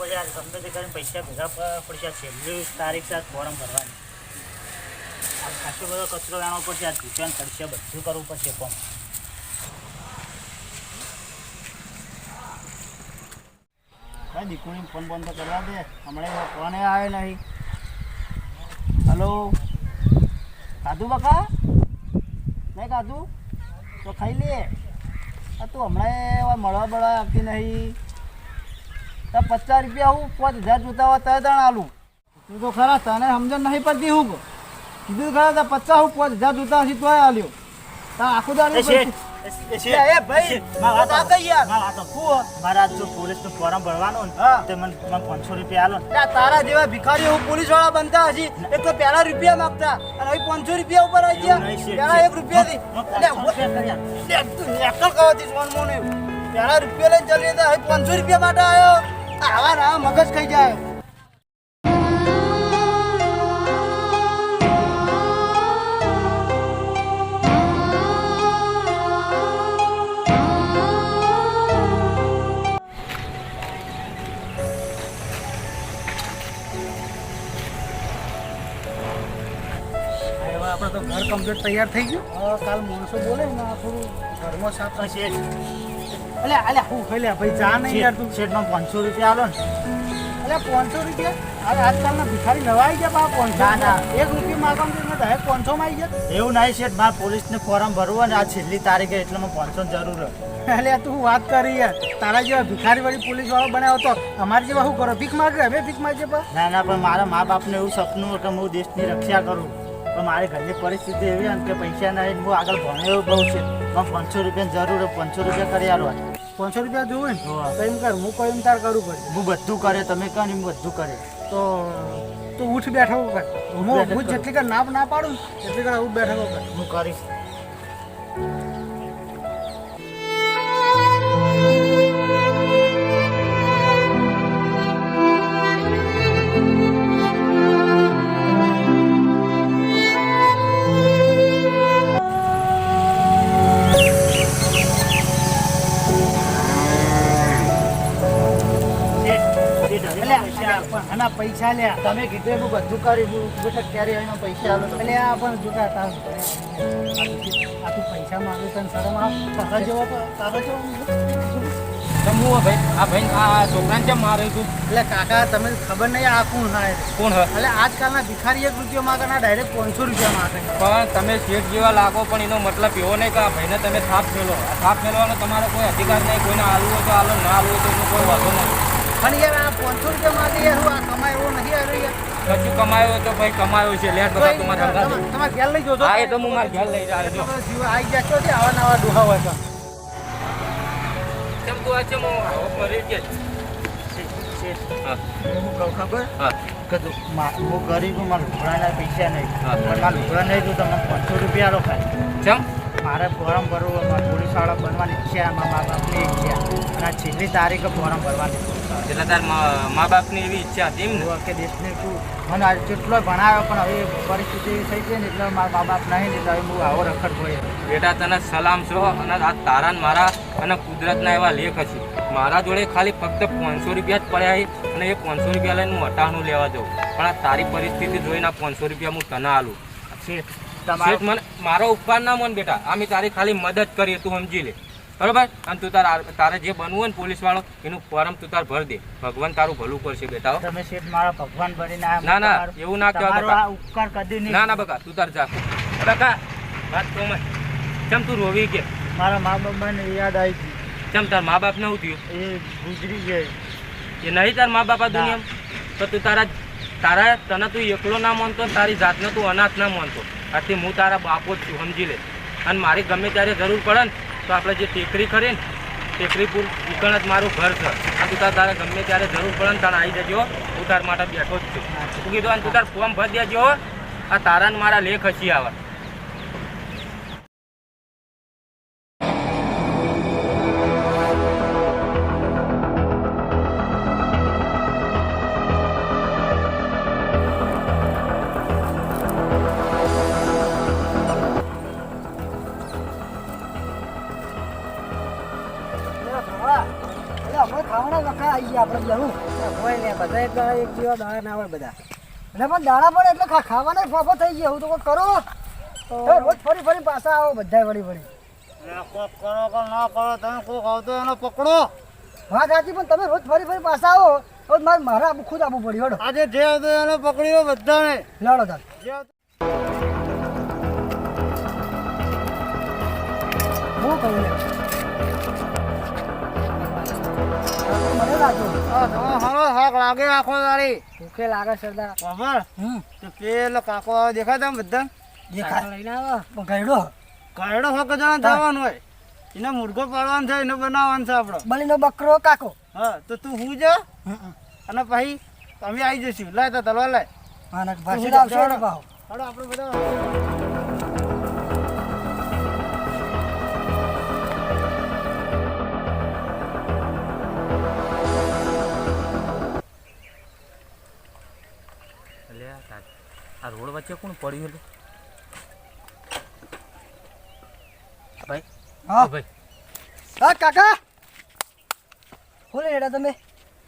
પડશે આ છેલ્લી તારીખ છે ફોરમ ભરવાની. આ ખાસો બધો કચરો લાવવો પડશે, આ ટ્યુશન ખર્ચે બધું કરવું પડશે ફોર્મ ભાઈ દીકુની ફોન બંધ તો કરવા દે, હમણાં ફોને આવે નહીં. હલો? ખાધું બકા? નહીં ખાધું તો ખાઈ લે. આ તું હમણાં મળવા બળવા આપતી નહીં. તો પચાસ રૂપિયા હું પાંચ હજાર જોતા હોય તો દાણ આલું. તું તો ખરા તને સમજણ નહીં પડતી હું. કીધું ખરા તો પચાસ હું પાંચ હજાર જોતા હશે તોય આલ્યો. તા આખું દાણ એ ભાઈ વાત આ કઈ યાર. મારા જો પોલીસનું ફોર્મ ભરવાનું ને તે મને મને પાંચસો રૂપિયા આલો ને. તારા જેવા ભિખારીઓ પોલીસવાળા બનતા હશે એક તો પહેલા રૂપિયા માંગતા. અને હવે પાંચસો રૂપિયા ઉપર આવી ગયા. પહેલા એક રૂપિયા થી મોને પહેલા રૂપિયા લઈને ચાલી હવે પાંચસો રૂપિયા માટે આવ્યો. આવા ના મગજ ખાઈ જાય. આપણે તો ઘર કમ્પ્લીટ તૈયાર થઈ ગયું. કાલ માણસો બોલે ને થોડું ઘરમાં સાફ થશે અલે અલે હું ખાઈ ભાઈ જા નહીં યાર તું. શેઠમાં પાંચસો રૂપિયા આલો ને. અલે પાંચસો રૂપિયા? અરે આજકાલના ભિખારી નવા આવી ગયા બા પાંચસો ના, ના. એક રૂપિયા માગવાનું તો ડાયરેક્ટ પાંચસો માં આવી ગયા? એવું નહીં શેઠ મારે પોલીસને ફોર્મ ભરવું ને આ છેલ્લી તારીખે એટલે મને પાંચસો જરૂર એટલે તું વાત કરી યાર. તારા જેવા ભિખારી વાળી પોલીસ વાળો બનાવ્યો તો અમારી જેવા શું કરો? ભીખ માગે? અમે ભીખ માગે ના ના પણ મારા મા બાપને એવું સપનું કે હું દેશની રક્ષા કરું. પણ મારી ઘરની પરિસ્થિતિ એવી ને કે પૈસા નહીં હું આગળ ભણ્યો એવું બહુ છે. પણ પાંચસો રૂપિયાની જરૂર પાંચસો રૂપિયા કરી આલો. પાંચસો રૂપિયા જોવે ને એમ કર હું કોઈ તાર કરવું પડે હું બધું કરે તમે કહો ને હું બધું કરે. તો તું ઉઠ બેઠો કર હું હું. જેટલી કર ના ના પાડું એટલી કર ઉઠ બેઠો કર હું કરીશ. પૈસા લે તમે કીધું એમ બધું કરી હું બેટા ક્યારે એનો પૈસા આલો? એટલે આ પણ જોતા હતા આ તું પૈસા માંગે તને શરમ આવ તારા જેવા તારા જેવા ભાઈ આ ભાઈ આ છોકરાને કેમ મારે તું? એટલે કાકા તમે ખબર નહીં આ કોણ થાય કોણ હ એટલે આજકાલના ભિખારી એક રૂપિયા માંગે ના ડાયરેક્ટ પાંચસો રૂપિયા માંગે પણ તમે શેઠ જેવા લાગો પણ એનો મતલબ એવો નહીં કે આ ભાઈને તમે થાપ મેલો થાપ મેળવાનો તમારો કોઈ અધિકાર નહીં. કોઈને આલવું હોય તો આલો ના આલવું હોય તો એનો કોઈ વાંધો નથી પણ યાર આ પાંચસો રૂપિયા યાર આ કમાય એવો નથી આવ્યો યાર કશું કમાયો તો ભાઈ કમાયો છે લેટ બધા તમારા તમારે ઘેર લઈ જોજો હા એ તો હું મારા ઘેર લઈ જાય જો જીવ આવી ગયા છો તે આવા નવા દુહા હોય તો? કેમ તું આ છે હું આવો મરી કે? હું. કહું ખબર? હું. ગરીબ મારા લુગડાના પૈસા નહીં. મારા લુગડા નહીં તો તમને પાંચસો રૂપિયા રોકાય કેમ મારે ફોર્મ ભરવું પોલીસવાળા પોલીસ બનવાની ઈચ્છા મા બાપની ઈચ્છા. અને છેલ્લી તારીખે ફોર્મ ભરવાની એટલે તાર મા બાપની એવી ઈચ્છા હતી એમ કે દેશને તું મને આજે કેટલો ભણાવ્યો પણ હવે પરિસ્થિતિ થઈ છે ને એટલે મારા મા બાપ નહીં એટલે હવે હું આવો રખડ હોય બેટા તને સલામ છો અને આ તારા મારા અને કુદરતના એવા લેખ હશે મારા જોડે ખાલી ફક્ત પાંચસો રૂપિયા જ પડ્યા છે અને એ પાંચસો રૂપિયા લઈને હું અટાણું લેવા જાઉં. પણ આ તારી પરિસ્થિતિ જોઈને આ પાંચસો રૂપિયા હું તને આલું. શેઠ શેઠ મને મારો ઉપકાર ના મન બેટા. અમે તારી ખાલી મદદ કરીએ તું સમજી લે. બરોબર? અને તું તાર તારે જે બનવું હોય ને પોલીસ વાળો એનું ફોર્મ તું તાર ભર દે. ભગવાન તારું ભલું કરશે બેટા તમે શેઠ મારા ભગવાન બનીને ના, ના, એવું ના કહેવાય બકા. ઉપકાર કદી નહીં ના ના બકા તું તાર જા. બકા વાત તો કેમ તું રોવી કે મારા મા બાપ ને યાદ આવી ગઈ કેમ તાર મા બાપ ને શું થયું? એ ગુજરી ગયે. એ નહીં તાર મા બાપ. દુનિયામાં? તો તું તારા તારા તને તું એકલો ના માનતો તારી જાતને તું અનાથ ના માનતો. આથી હું તારા બાપો જ છું સમજી લે. અને મારી ગમે ત્યારે જરૂર પડે ને તો આપણે જે ટેકરી ખરી ને ટેકરીપુર ઈકણ જ મારું ઘર છે. આ તું તાર તારે ગમે ત્યારે જરૂર પડે ને તારે આવી જજો હું. તાર માટે બેઠો જ છું. તું કીધું અને તું તાર ફોર્મ ભરી દેજો. આ તારા મારા લેખ હસી આવે. હમણાં ખાવાના આવી ગયા આપણે જવું હોય ને બધા એક દાડા એક જેવા દાડા ના હોય બધા. એટલે પણ દાડા પડે એટલે ખા- ખાવાનો ફોફો થઈ ગયો. હું તો કોઈ કરો? રોજ ફરી ફરી પાછા આવો બધા વળી વળી. કોક કરો કે ના કરો તમે કોક આવતો એનો પકડો. વાત સાચી પણ તમે રોજ ફરી ફરી પાછા આવો તો મારે મારે ખુદ આપવું પડ્યું હડો. આજે જે આવતો એને પકડી લો બધાને. લડો તાર હું કહું લાગે આખો દાડી ભૂખે લાગે સરદાર ખબર તો પેલો કાકો આવે દેખાય તમે બધા દેખાય લઈને આવો પણ ગયડો કાયડો હક જણા થવાનું હોય એનો મુર્ગો પાડવાનો છે એને બનાવવાનો છે આપણો બલીનો બકરો કાકો હા તો તું હું જા અને પછી અમે આવી જઈશું લાય તો તલવાર લાય આપણે બધા રોડ વચ્ચે કોણ પડ્યું હતું ભાઈ? હા. ભાઈ. હા કાકા. બોલે એડા તમે.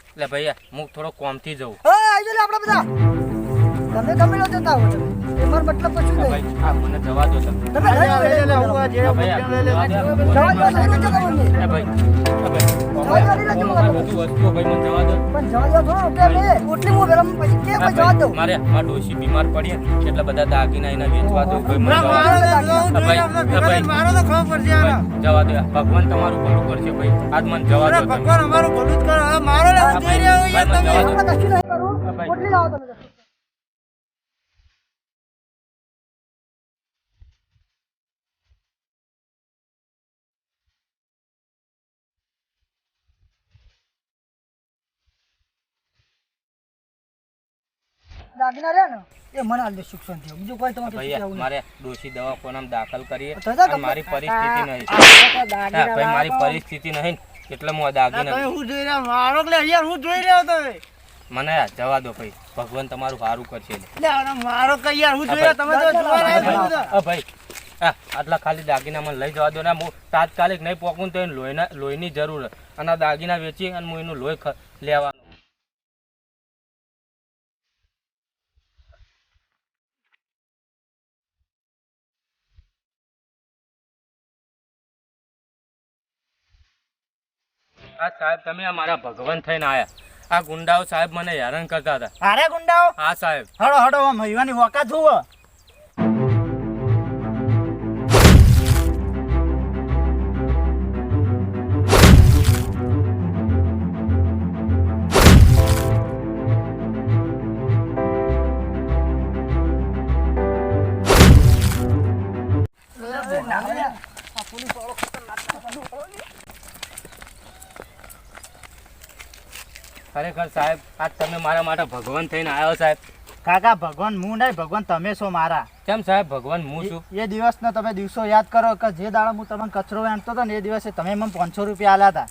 એટલે ભાઈ હું થોડો કોમથી જઉં. હા આવી જાઓ આપણે બધા. તમે ગમે લો જતા હો તમે એ મારો મતલબ કશું નહીં આ મને જવા દો તમે. લો, લે, લો. હું આ જે હા. આ જવા દો. ભાઈ. મારી ડોશી બીમાર પડી ને એટલે બધા દાગીના એના વેચવા દો ભાઈ મને જવા દો. ભગવાન તમારું ભલું કરશે ભાઈ. આજ મને જવા દો ભગવાન અમારું ભલું જ કરો. મારો જવા દો. આપણે કશું નહીં કરવું હા, ભાઈ. ઓટલી લાવો તમે દાગીના રહ્યા ને? એ મને આલ દે સુખ શાંતિ બીજું કોઈ તમારે નહીં. મારે ડોશી દવાખાનામાં દાખલ કરીએ. મારી પરિસ્થિતિ નહીં. ભાઈ મારી પરિસ્થિતિ નહીં. એટલે હું દાગી આ હું જોઈ રહ્યો મારો કે યાર હું જોઈ રહ્યો તમે મને જવા દો ભાઈ. ભગવાન તમારું સારું કરશે. મારો કઈ યાર હું જોઈ તમે તો જોવા રહ્યા ભાઈ. આટલા ખાલી દાગીના મને લઈ જવા દો ને હું તાત્કાલિક નહીં પોકું તો એને લોહીના લોહીની જરૂર અને દાગીના વેચી અને હું એનું લોહી ખ- આ સાહેબ તમે અમારા ભગવાન થઈને આયા. આ ગુંડાઓ સાહેબ મને હેરાન કરતા હતા. અરે ગુંડાઓ? હા સાહેબ. હડો હડો આમ હૈવાની વોકા ખરેખર સાહેબ આજ તમે મારા માટે ભગવાન થઈને આવ્યો સાહેબ. કાકા ભગવાન હું નહીં ભગવાન તમે છો મારા. કેમ સાહેબ ભગવાન હું છું? એ દિવસનો તમે દિવસો યાદ કરો કે જે દાડો હું તમને કચરો વેણતો હતો ને એ દિવસે તમે મને પાંચસો રૂપિયા આલ્યા હતા.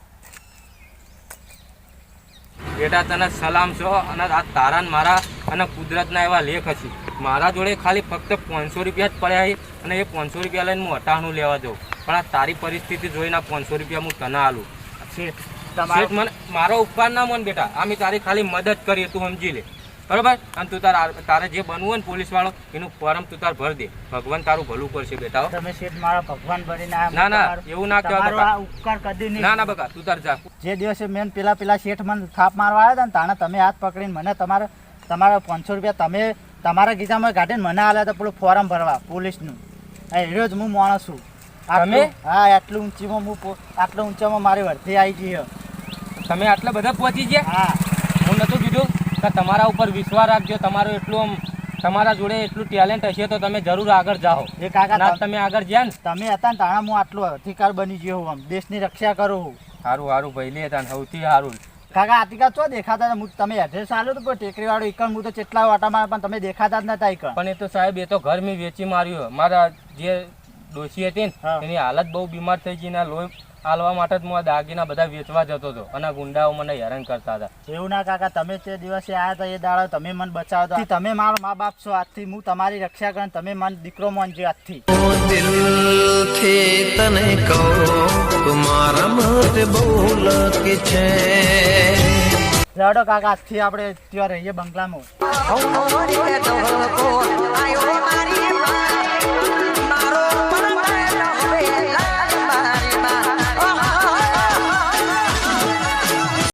બેટા તને સલામ છો અને આ તારા મારા અને કુદરતના એવા લેખ હશે. મારા જોડે ખાલી ફક્ત પાંચસો રૂપિયા જ પડ્યા છે અને એ પાંચસો રૂપિયા લઈને હું અટાણું લેવા જાઉં. પણ આ તારી પરિસ્થિતિ જોઈને આ પાંચસો રૂપિયા હું તને આલું. શેઠ, શેઠ મને મારો ઉપકાર ના મન બેટા. અમે તારી ખાલી મદદ કરીએ તું સમજી લે. બરોબર? અને તું તાર તારે જે બનવું હોય ને પોલીસ વાળો એનું ફોર્મ તું તાર ભર દે. ભગવાન તારું ભલું કરશે બેટા તમે શેઠ મારા ભગવાન બનીને ના, ના, એવું ના કહેવાય બકા. ઉપકાર કદી નહીં. ના ના બકા તું તાર જા. જે દિવસે મેન પેલા પેલા શેઠ મને થાપ મારવા આવ્યા હતા ને તાણે તમે હાથ પકડીને મને તમારા તમારા પાંચસો રૂપિયા તમે તમારા ગીતામાં કાઢીને મને આલ્યા હતા પેલું ફોર્મ ભરવા પોલીસનું. હા એ જ હું માણસ છું. તમે? હા આટલું ઊંચીમાં હું આટલું ઊંચામાં મારી વર્ધી આવી ગઈ. તમે આટલા બધા પહોંચી ગયા? હા. હું નતું કીધું કે તમારા ઉપર વિશ્વાસ રાખજો તમારો એટલું આમ તમારા જોડે એટલું ટેલેન્ટ હશે તો તમે જરૂર આગળ જાઓ. એ કાકા તમે આગળ જ્યાં ને. તમે હતા ને તાણે હું આટલો અધિકાર બની ગયો હું આમ. દેશની રક્ષા કરું હું સારું સારું ભાઈ લે તાન સૌથી સારું કાકા આતિકા ચો દેખાતા હતા? હું તમે એડ્રેસ આલ્યો તો ટેકરી વાળો એકણ હું તો કેટલા વાટા મારા પણ તમે દેખાતા જ નતા એકણ પણ એ તો સાહેબ એ તો ઘર મેં વેચી માર્યું. મારા જે ડોશી હતી ને એની હાલત બહુ બીમાર થઈ ગઈ ના લોહી આલવા માટે જ હું આ દાગીના બધા વેચવા જતો હતો અને આ ગુંડાઓ મને હેરાન કરતા હતા. એવું ના કાકા તમે તે દિવસે આવ્યા હતા એ દાડો તમે મને બચાવ્યો હતો તમે મારો મા બાપ છો આજથી હું તમારી રક્ષા કરું તમે મને દીકરો માનજો આજથી દિલથી તને કહું મારા માટે બહુ લકી છે લેડો કાકા આજથી આપણે ત્યાં રહીએ બંગલામાં.